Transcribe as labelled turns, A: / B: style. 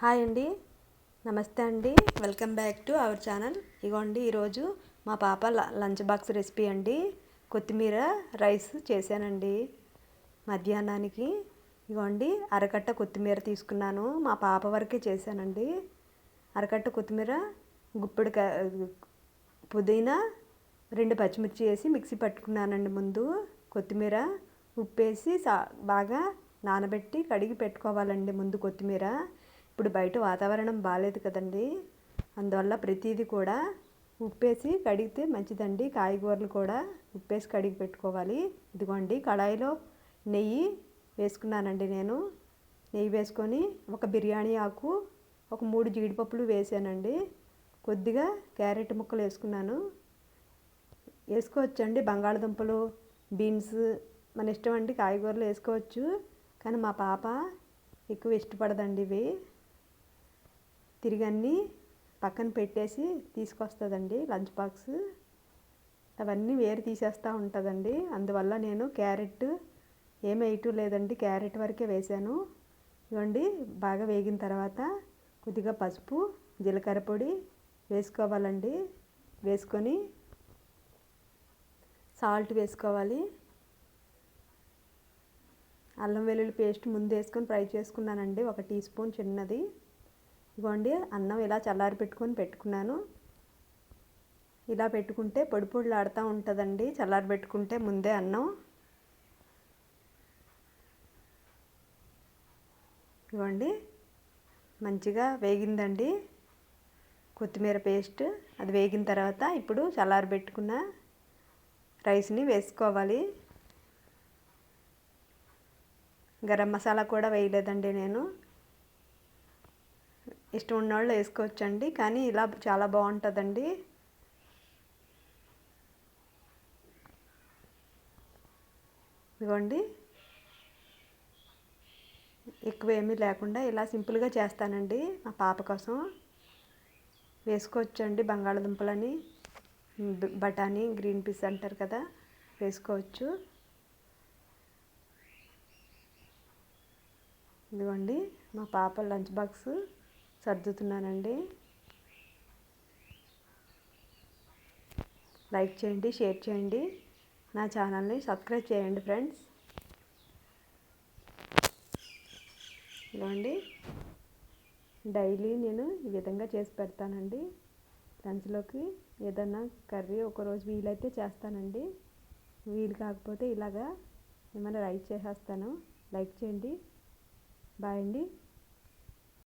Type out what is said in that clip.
A: Hi అండి. నమస్తే అండి. Welcome back to our channel. ఇగోండి ఈరోజు మా పాప లంచ్ బాక్స్ రెసిపీ అండి. కొత్తిమీర రైస్ చేశానండి మధ్యాహ్నానికి. ఇగోండి అరకట్ట కొత్తిమీర తీసుకున్నాను. మా పాప వరకే చేశానండి. అరకట్ట కొత్తిమీర గుప్పెడు పుదీనా రెండు పచ్చిమిర్చి వేసి మిక్సీ పట్టుకున్నానండి ముందు. కొత్తిమీర ఉప్పేసి సా బాగా నానబెట్టి కడిగి పెట్టుకోవాలండి ముందు కొత్తిమీర. ఇప్పుడు బయట వాతావరణం బాగాలేదు కదండి. అందువల్ల ప్రతిదీ కూడా ఉప్పేసి కడిగితే మంచిదండి. కాయగూరలు కూడా ఉప్పేసి కడిగి పెట్టుకోవాలి. ఇదిగోండి కడాయిలో నెయ్యి వేసుకున్నానండి నేను. నెయ్యి వేసుకొని ఒక బిర్యానీ ఆకు ఒక మూడు జీడిపప్పులు వేసానండి. కొద్దిగా క్యారెట్ ముక్కలు వేసుకున్నాను. వేసుకోవచ్చండి. బంగాళదుంపలు బీన్స్ మన ఇష్టం అండి. కాయగూరలు వేసుకోవచ్చు. కానీ మా పాప ఎక్కువ ఇష్టపడదండి ఇవి. తిరిగి అన్నీ పక్కన పెట్టేసి తీసుకొస్తుందండి లంచ్ బాక్స్. అవన్నీ వేరు తీసేస్తూ ఉంటుందండి. అందువల్ల నేను క్యారెట్ ఏం వేయటం లేదండి. క్యారెట్ వరకే వేసాను. ఇవ్వండి బాగా వేగిన తర్వాత కొద్దిగా పసుపు జీలకర్ర పొడి వేసుకోవాలండి. వేసుకొని సాల్ట్ వేసుకోవాలి. అల్లం వెల్లుల్లి పేస్ట్ ముందు వేసుకొని ఫ్రై చేసుకున్నానండి. ఒక టీ స్పూన్ చిన్నది. ఇవ్వండి అన్నం ఇలా చల్లారి పెట్టుకొని పెట్టుకున్నాను. ఇలా పెట్టుకుంటే పొడి పొడిలాడుతూ ఉంటుందండి. చల్లారి పెట్టుకుంటే ముందే అన్నం. ఇవ్వండి మంచిగా వేగిందండి. కొత్తిమీర పేస్ట్ అది వేగిన తర్వాత ఇప్పుడు చల్లారి పెట్టుకున్న రైస్ని వేసుకోవాలి. గరం మసాలా కూడా వేయలేదండి నేను. ఇష్టం ఉన్నవాళ్ళు వేసుకోవచ్చండి. కానీ ఇలా చాలా బాగుంటుందండి. ఇదిగోండి. ఎక్కువ ఏమీ లేకుండా ఇలా సింపుల్గా చేస్తానండి మా పాప కోసం. వేసుకోవచ్చండి బంగాళదుంపలని. బఠానీ గ్రీన్ పీస్ అంటారు కదా వేసుకోవచ్చు. ఇదిగోండి మా పాప లంచ్ బాక్స్. సర్దుతున్నానండి. లైక్ చేయండి షేర్ చేయండి. నా ఛానల్ని సబ్స్క్రైబ్ చేయండి ఫ్రెండ్స్. ఇవ్వండి డైలీ నేను ఈ విధంగా చేసి పెడతానండి. లంచ్లోకి ఏదన్నా కర్రీ ఒకరోజు వీలైతే చేస్తానండి. వీలు కాకపోతే ఇలాగా ఏమైనా రైస్ చేసేస్తాను. లైక్ చేయండి. బాయ్ అండి.